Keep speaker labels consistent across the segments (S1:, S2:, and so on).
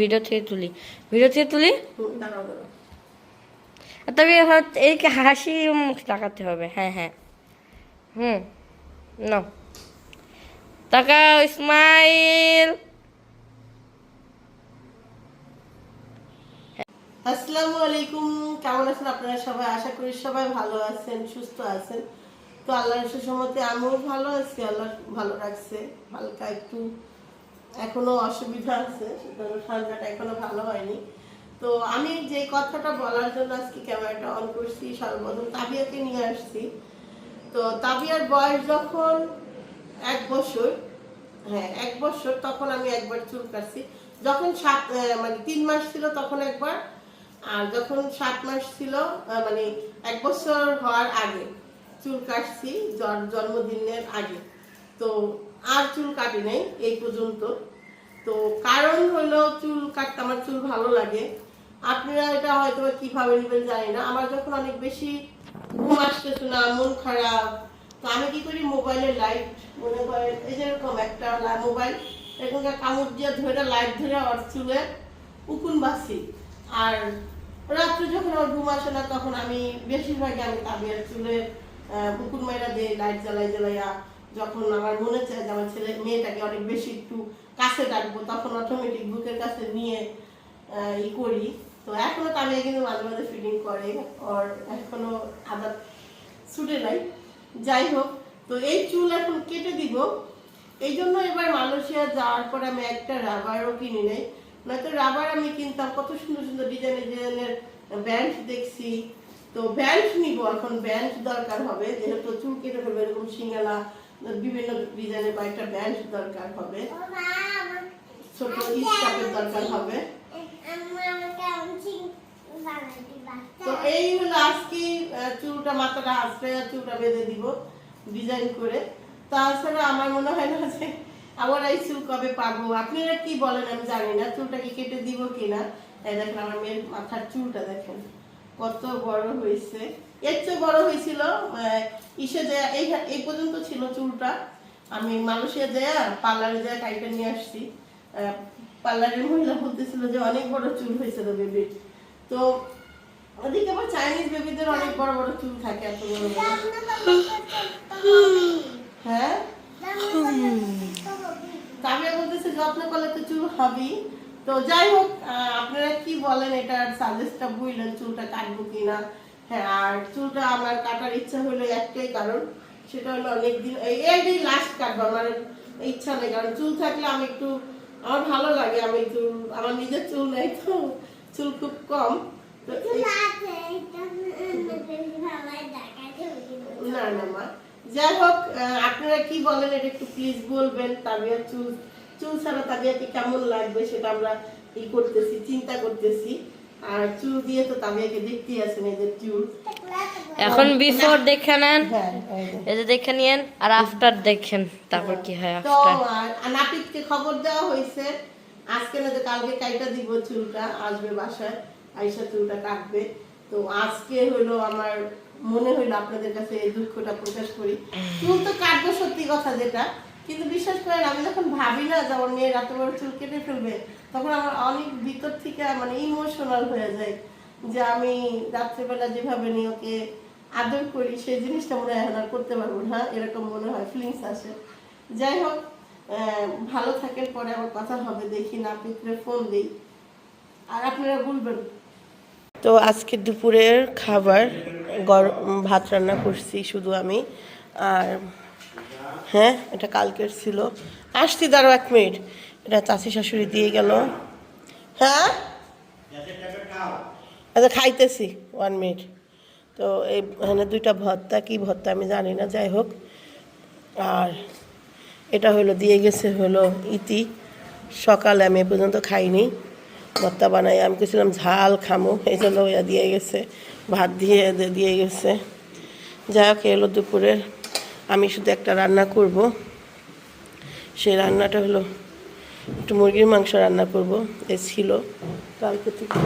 S1: Video থেকে তুলি। Video থেকে তুলি? তবে এইকে হাসি মুখ তাকাতে হবে। হ্যাঁ হ্যাঁ। হুম তাকাও ইসমাইল
S2: আসসালামু আলাইকুম। কেমন আছেন আপনারা সবাই? আশা করি সবাই ভালো আছেন, সুস্থ আছেন। তো আল্লাহর সুসমতে আমিও ভালো আছি, আল্লাহ ভালো রাখছে। হালকা একটু এখনও অসুবিধা আছে হলো ঠান্ডাটা এখনও ভালো হয়নি। তো আমি যে কথাটা বলার জন্য আজকে ক্যামেরাটা অন করছি সর্বপ্রথম তাবিয়াকে নিয়ে আসছি। তো তাবিয়ার বয়স যখন এক বছর হ্যাঁ এক বছর, তখন আমি একবার চুল কাটছি। যখন সাত মানে তিন মাস ছিল তখন একবার, আর যখন সাত মাস ছিল মানে এক বছর হওয়ার আগে চুল কাটছি, জন- জন্মদিনের আগে। তো আর চুল কাটি নাই এই পর্যন্ত। তো কারণ হলো চুল কাটতে আমার চুল ভালো লাগে। আপনারা এটা হয়তো কীভাবে নেবেন জানি না। আমার যখন অনেক বেশি ঘুম আসতেছে না, মন খারাপ, তো আমি কি করি মোবাইলের লাইট মনে করেন, এই যে এরকম একটা মোবাইল এরকম কামড় দিয়ে ধরে লাইট ধরে ওর চুলে উকুন বাসি আর রাত্রে যখন আমার ঘুম আসে না, তখন আমি বেশিরভাগই আমি তাবিয়ার চুলে উকুন মাইরা দিই লাইট জ্বালাই জ্বালাইয়া। যখন আমার মনে চায় যে আমার ছেলে, মেয়েটাকে অনেক বেশি একটু কাছে ডাকবো, তখন অটোমেটিক বুকের কাছে নিয়ে ই করি। তো এখনও তামিয়া কিন্তু মাঝে মাঝে ফিটিং করে ওর এখনও আদার ছুটে নাই। যাই হোক, তো এই চুল এখন কেটে দিব। এই জন্য এবার মালয়েশিয়া যাওয়ার পর আমি একটা রাবারও কিনে নেই। নয়তো রাবার আমি কিনতাম, কত সুন্দর সুন্দর ডিজাইনের ডিজাইনের ব্যান্ড দেখছি। তো ব্যান্ড নিব, এখন ব্যান্ড দরকার হবে, যেহেতু চুল কেটে ফেলবে, এরকম সিঙ্গালা বিভিন্ন ডিজাইনের বা একটা ব্যান্ড দরকার হবে। ছোট স্টাফের দরকার হবে। তো এই হলো আজকে চুলটা মাথাটা আসবে চুলটা বেঁধে দিব ডিজাইন করে। তাছাড়া আমার মনে হয় না যে আবার এই চুল কবে পাবো। আপনারা কি বলেন আমি জানি না চুলটা কি কেটে দিব কিনা। এই দেখেন আমার মেয়ের মাথার চুলটা দেখেন কত বড় হয়েছে। এর চেয়ে বড় হয়েছিল ইসে যে এই এই পর্যন্ত ছিল চুলটা। আমি মালয়েশিয়া যায় পার্লারে যায় কাইটা নিয়ে আসছি। পার্লারের মহিলা বলতেছিল যে অনেক বড় চুল হয়েছিল বেবির তো ওদিকে আবার চাইনিজ বেবিদের অনেক বড় বড় চুল থাকে, এত বড় বড়। হ্যাঁ? তামিয়া বলতেছে যত্ন করলে তো চুল হবেই। তো যাই হোক আপনারা কি বলেন, এটার সাজেস্টটা বুঝলেন চুলটা কাটবো কিনা? হ্যাঁ আর চুলটা আমার কাটার ইচ্ছা হলো একটাই কারণ সেটা হলো অনেকদিন এই লাস্ট কাটবো আমার ইচ্ছা নেই কারণ চুল থাকলে আমি একটু আমার ভালো লাগে আমি চুল আমার নিজের চুল নেই তো চুল খুব কম। না না মা। যাই হোক আপনারা কি বলেন এটা একটু প্লিজ বলবেন তাবিয়া চুল চুল ছাড়া তাবিয়াকে কেমন লাগবে সেটা আমরা ই করতেছি চিন্তা করতেছি। আর চুল দিয়ে তো তাবিয়াকে দেখতেই আছেন এই যে চুল।
S1: এখন বিফোর দেখে নেন।
S2: হ্যাঁ এই যে।
S1: দেখে নিয়েন আর আফটার দেখেন তারপর কি হয় আফটার
S2: নাপিতকে খবর দেওয়া হয়েছে। আজকে না যে কালকে কাইটা দিব চুলটা আসবে বাসায় আইসা চুলটা কাটবে। তো আজকে হলো আমার মনে হইল আপনাদের কাছে এই দুঃখটা প্রকাশ করি। চুল তো কাটবো সত্যি কথা যেটা কিন্তু বিশ্বাস করেন, আমি যখন ভাবি না যে আমার মেয়ের এত বড় চুল কেটে ফেলবে, তখন আমার অনেক ভিতর থেকে মানে ইমোশনাল হয়ে যায় যে আমি রাত্রেবেলা যেভাবে নিয়ে ওকে আদর করি, সেই জিনিসটা মনে হয় আর করতে পারব না, এরকম মনে হয় ফিলিংস আসে। যাই হোক ভালো থাকেন, পরে আমার কথা হবে, দেখি না পিঁপড়ে ফোন দিই। আর আপনারা বলবেন? তো আজকে দুপুরের খাবার, গরম ভাত রান্না করছি শুধু আমি, আর হ্যাঁ এটা কালকের ছিল। আসছি দাঁড়ো এক মিনিট। এটা চাষি শাশুড়ি দিয়ে গেল। হ্যাঁ? আচ্ছা খাইতেছি। ওয়ান মিনিট তো এই এখানে দুইটা ভর্তা, কি ভর্তা আমি জানি না, যাই হোক। আর এটা হলো, দিয়ে গেছে হলো ইতি। সকালে আমি এ পর্যন্ত খাইনি। ভর্তা বানাই, আমি কেছিলাম ঝাল খামো, এই জন্য ওইয়া দিয়ে গেছে। ভাত দিয়ে দিয়ে গেছে। যাই হোক এলো দুপুরের আমি শুধু একটা রান্না করব। সেই রান্নাটা হলো একটু মুরগির মাংস রান্না করব। এ ছিল কালকে থেকে।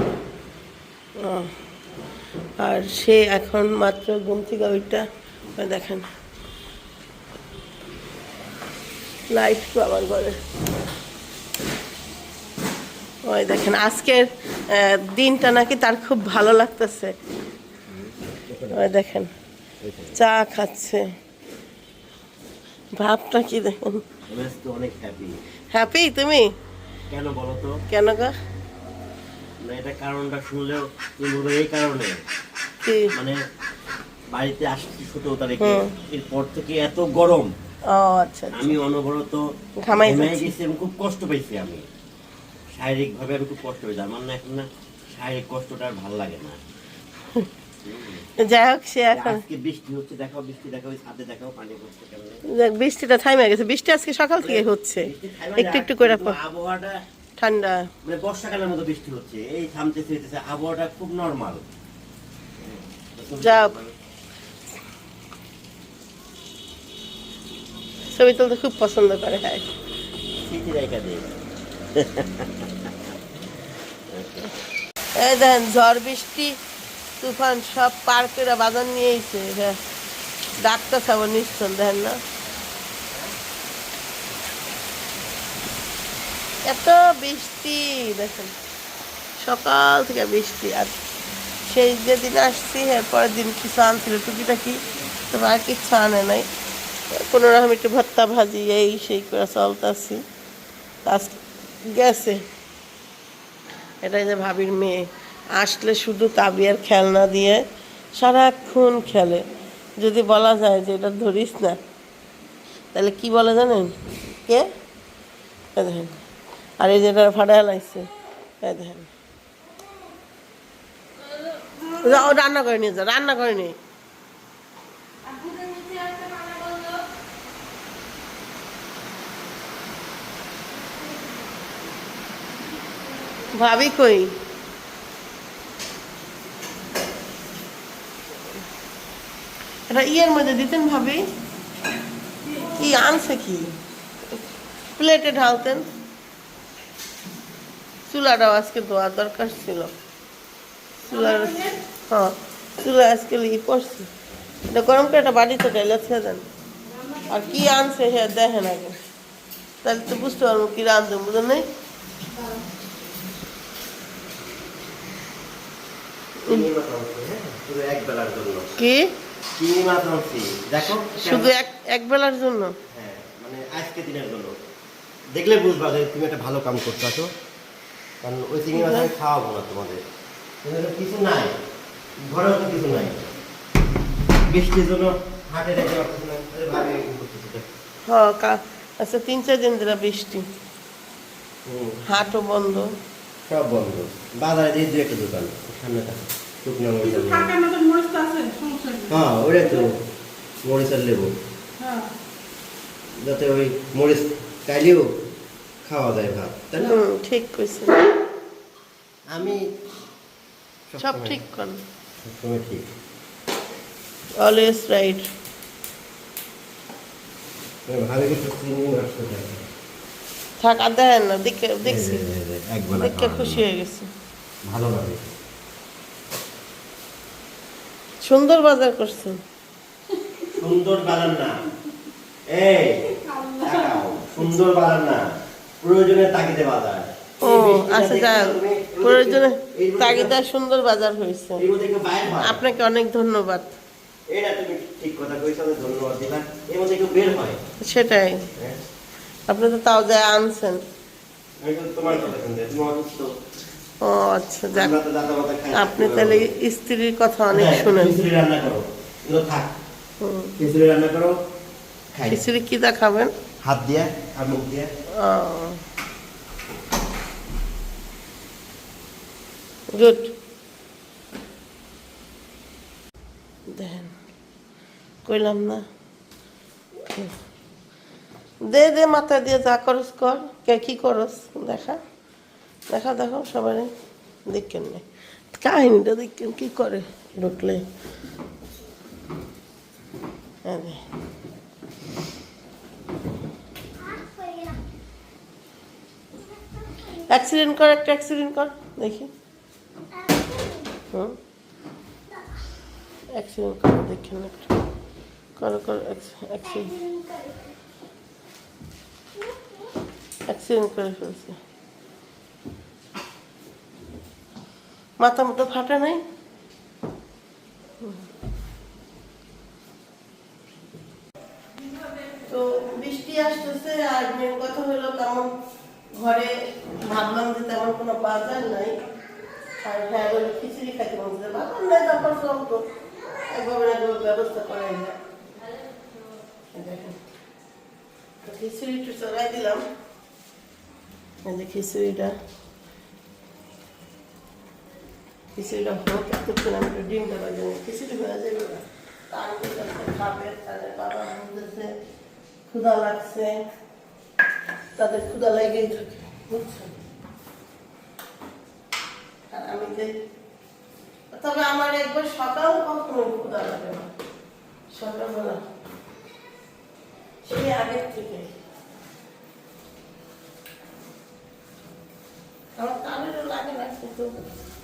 S2: আর সে এখন মাত্র ঘুম থেকে দেখেন। লাইট আমার ঘরে। ওই দেখেন, আজকের দিনটা নাকি তার খুব ভালো লাগতেছে। ওই দেখেন, চা খাচ্ছে। ভাবটা কি দেখেন?
S3: অনেক হ্যাপি
S2: হ্যাপি তুমি?
S3: কেন বলো তো?
S2: কেন গো?
S3: না এটা কারণটা শুনলেও তুমি বলবে এই কারণে। মানে বাড়িতে আসছি সতেরো তারিখে। এরপর থেকে এত গরম।
S2: আচ্ছা আচ্ছা।
S3: আমি অনবরত
S2: ঘামাই
S3: গেছি এবং খুব কষ্ট পেয়েছি আমি। শারীরিক ভাবে আমি খুব কষ্ট পেয়েছি। আমার না এখন না শারীরিক কষ্টটা আর ভালো লাগে না।
S2: যাই হোক সে এখন
S3: আজকে বৃষ্টি হচ্ছে দেখাও বৃষ্টি দেখাও ওই ছাদে দেখাও পানি পড়ছে কেমনে।
S2: দেখ, বৃষ্টিটা থাইমে গেছে। বৃষ্টি আজকে সকাল থেকে হচ্ছে। একটু একটু করে ঠান্ডা।
S3: মানে বর্ষাকালের মতো বৃষ্টি হচ্ছে এই থামতেছে হইতেছে আবহাওয়াটা খুব নর্মাল।
S2: ছবি তুলতে খুব পছন্দ করে হ্যাঁ। এই দেখেন ঝড় বৃষ্টি তুফান সব পার করে বাজার নিয়ে এসে হ্যাঁ ডাক্তার খাব দেখেন না। এত বৃষ্টি, দেখেন, সকাল থেকে বৃষ্টি, আর সেই যেদিন আসছি এর পরের দিন কিছু আনছিল টুকিটাকি, তো আর কিচ্ছু আনে নাই। কোনো রকম একটু ভর্তা ভাজি, এই সেই করে চলতেছি। গেছে। এটাই যে ভাবির মেয়ে। আসলে শুধু তাবিয়ার খেলনা দিয়ে সারাক্ষণ খেলে। যদি বলা যায় যে এটা ধরিস না, তাহলে কি বলে জানেন? কে? দেখেন। আর এই যেটা ফাটা লাগছে দেখেন। রান্না করে নিয়ে যা, রান্না করে নিয়ে ভাবি কই? এটা ইয়ের মধ্যে দিতেন ভাবি। কি আনছে কি? প্লেটে ঢালতেন। চুলাটাও আজকে ধোয়ার দরকার ছিল। চুলার হ্যাঁ চুলা আজকে ই পড়ছে। এটা গরম করে একটা বাড়িতে ঢেলে ছেড়ে দেন। আর কি আনছে হ্যাঁ দেখেন আগে। তাহলে তো বুঝতে পারব কি রান্ধুন বুঝলেন নেই? কি?
S3: চিংড়ি মাছ আনছি দেখো
S2: শুধু এক এক বেলার জন্য?
S3: হ্যাঁ মানে আজকে দিনের জন্য। দেখলে বুঝবা যে তুমি একটা ভালো কাম করছ তো কারণ ওই চিংড়ি মাছ আমি খাওয়াবো না তোমাদের। কিছু নাই। ঘরেও তো কিছু নাই। বৃষ্টির জন্য হাটে রেখে ভাবি।
S2: হ্যাঁ আচ্ছা তিন চার দিন ধরে বৃষ্টি। হাটও বন্ধ।
S3: সব বন্ধ। বাজারে দিয়ে দু একটা দোকান সামনে থাকে শুকনো মরিচ আর। হ্যাঁ ওটাই তো মরিচ আর লেবু।
S4: হ্যাঁ।
S3: যাতে ওই মরিচ খাইলেও খাওয়া যায় ভাত তাই না?
S2: ঠিক কইছে।
S3: আমি
S2: সব ঠিক কর।
S3: সবসময় ঠিক।
S2: অলওয়েজ রাইট
S3: ভালো কিছু
S2: থাক আর দেখেন না দেখে দেখছি।
S3: এই যে, এই যে, একবেলা
S2: দেখে খুশি হয়ে গেছে।
S3: ভালো লাগে
S2: সুন্দর বাজার করছেন।
S3: সুন্দর বাজার না। এই সুন্দর বাজার না। প্রয়োজনের তাগিদে বাজার।
S2: ও আচ্ছা
S3: তুমি-
S2: প্রয়োজনে
S3: কেউ- এর মধ্যে
S2: তাগিদা
S3: কেউ-
S2: সুন্দর বাজার হয়েছে।
S3: হয়।
S2: আপনাকে অনেক ধন্যবাদ।
S3: এটা তুমি ঠিক কথা কইছো আমি ধন্যবাদ দিলাম। এর মধ্যে কেউ বের হয়।
S2: সেটাই।
S3: হ্যাঁ?
S2: আপনি তো তাও যায় আনছেন।
S3: তোমার কথা
S2: ও আচ্ছা যাক। আপনি তাহলে স্ত্রীর কথা অনেক
S3: হ্যাঁ,
S2: শুনেন।
S3: রান্না করো। এগুলো থাক।
S2: হুম।
S3: খিচুড়ি রান্না করো খাই।
S2: খিচুড়ি কি দেখাবেন?
S3: হাত দিয়ে আর মুখ দিয়ে।
S2: গুড। দেখেন কইলাম না। দে দে মাথা দিয়ে যা করস কর। কে কি করস? দেখা। দেখা দেখো, সবাই দেখেন না। কাহিনীটা দেখেন কি করে ঢুকলে। দে। অ্যাক্সিডেন্ট কর, একটা অ্যাক্সিডেন্ট কর, দেখি। হুম। অ্যাক্সিডেন্ট কর, দেখেন একটা। করো করো অ্যাক্সিডেন্ট অ্যাক্সিডেন্ট করে ফেলছে। মাথা মতো ফাটে নাই? তো বৃষ্টি আসতেছে আর মেন কথা হলো তেমন ঘরে ভাবলাম যে তেমন কোনো বাজার নাই। আর হ্যাঁ বলে খিচুড়ি খাইতে বলছে, বাজার নাই তারপর সব তো একভাবে ব্যবস্থা করা যায়। এই দেখেন। তো খিচুড়ি একটু চড়াই দিলাম। খিচুড়িটা। খিচুড়িটা হোক এতক্ষণ আমি একটু ডিমটা বাজে খিচুড়ি হয়ে যাবে তাদের বাবা ক্ষুধা লাগছে তাদের ক্ষুধা লেগেই থাকে আর আমি যে তবে আমার একবার সকাল কখনো ক্ষুধা লাগে না সকালবেলা সেই আগের থেকে আমার কানেরও লাগে না কিন্তু ডিম বেজে দেয়।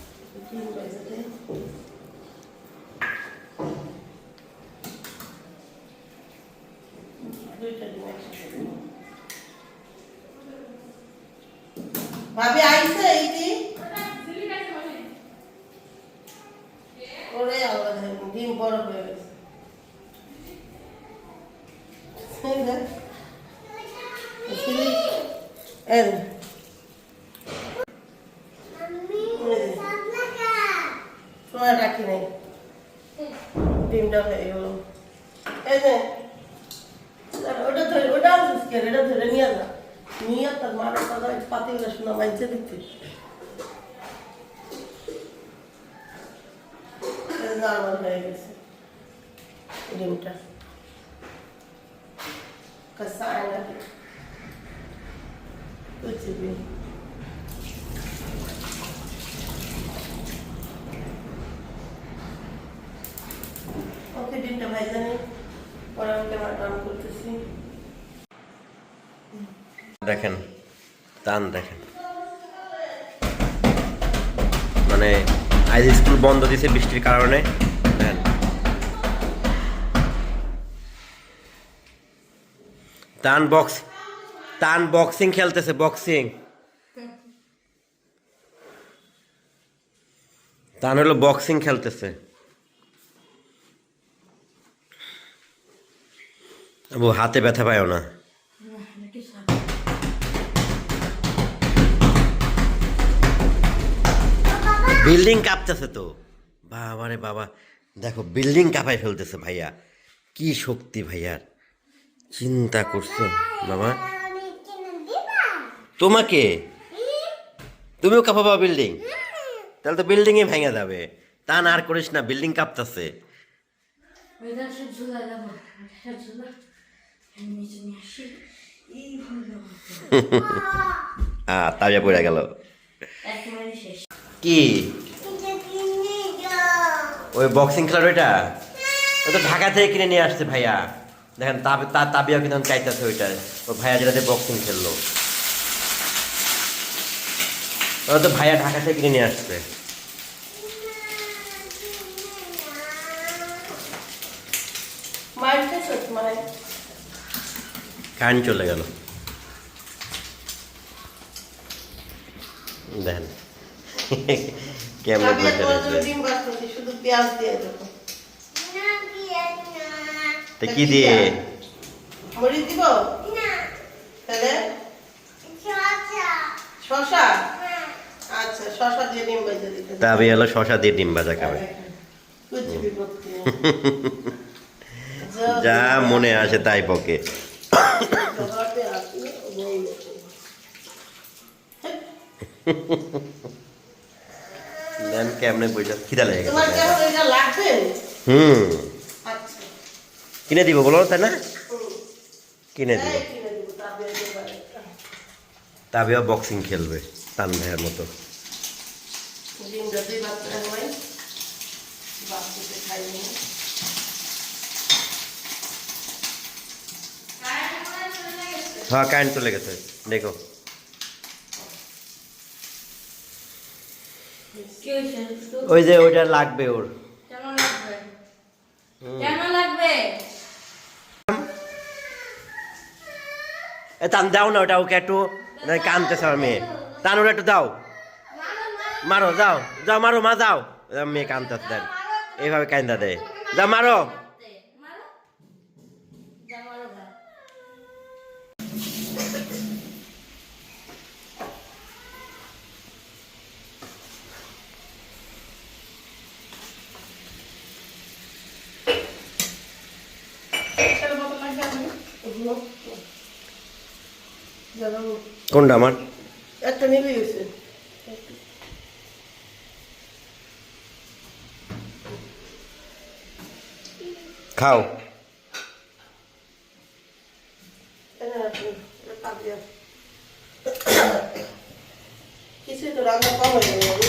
S2: দুইটা ডিম একসাথে দিন। ভাবি আইছে এই কি ওরে আল্লাহ ডিম বড় হয়ে গেছে। এই দেখ। সময় রাখি নাই ডিমটা হয়ে গেল এই যে ওটা ধরে ওটা আনছিস কেন এটা ধরে নিয়ে যা নিয়ে তার মারা দাদা পাতিগুলো শোনা মাইছে দিতে নর্মাল হয়ে গেছে ডিমটা Good to be.
S3: দেখেন টান দেখেন। মানে আজ স্কুল বন্ধ দিছে বৃষ্টির কারণে। টান বক্স টান বক্সিং খেলতেছে, বক্সিং। টান হলো বক্সিং খেলতেছে। ও হাতে ব্যথা পায়ও না। বিল্ডিং কাঁপতেছে তো। বাবা রে বাবা, দেখো, বিল্ডিং কাঁপাই ফেলতেছে ভাইয়া। কি শক্তি ভাইয়ার। চিন্তা করছ বাবা? তোমাকে? তুমিও কাঁপাবা বিল্ডিং? তাহলে তো বিল্ডিংয়ে ভেঙে যাবে। তা না আর করিস না বিল্ডিং কাঁপতেছে। তাবিয়া পড়ে গেল। কি? ওই বক্সিং খেলার ওইটা? ওই তো ঢাকা থেকে কিনে নিয়ে আসছে ভাইয়া। দেখেন তাবে তার তাবিয়াও কিন্তু চাইতেছে ওইটা ও ভাইয়া যেটাতে বক্সিং খেললো। ওরা তো ভাইয়া ঢাকা থেকে কিনে নিয়ে আসছে।
S2: মানে?
S3: কারেন্ট চলে গেল। দেখেন। কেমন
S2: শুধু পেঁয়াজ দিয়ে দেবো।
S3: তা কি দিয়ে?
S2: মরিচ দিব? তাহলে? শশা আচ্ছা শশা দিয়ে ডিম দিতে
S3: তাবি হলো শশা দিয়ে ডিম ভাজা খাবে।
S2: भी করতে
S3: যা মনে আসে তাই পকে দেন কেমনে বইটা? খিদা লেগে হুম।
S2: আচ্ছা
S3: কিনে দিব বলো তাই না? কিনে দিব।
S2: তাবিয়া
S3: বক্সিং খেলবে তান ভাইয়ের মতো।
S2: হয়
S3: হ্যাঁ কারেন্ট চলে গেছে। দেখো। ওই যে ওইটা লাগবে ওর। তান দাও না ওটা ওকে একটু কানতেছে আমার মেয়ে তান ওটা একটু দাও। মারো, যাও যাও, মারো, মা, যাও। মেয়ে কান্দা দেন। এইভাবে কান্দা দেয়। যা মারো।
S1: মারো যা মারো গা
S4: সেটা মতো লাগবে আমি
S2: এগুলো যারা
S3: কোনটা আমার?
S2: একটা নিবে গেছে
S3: খাও।
S2: কিছু তো রান্না কম
S4: হয়ে
S2: কিছু না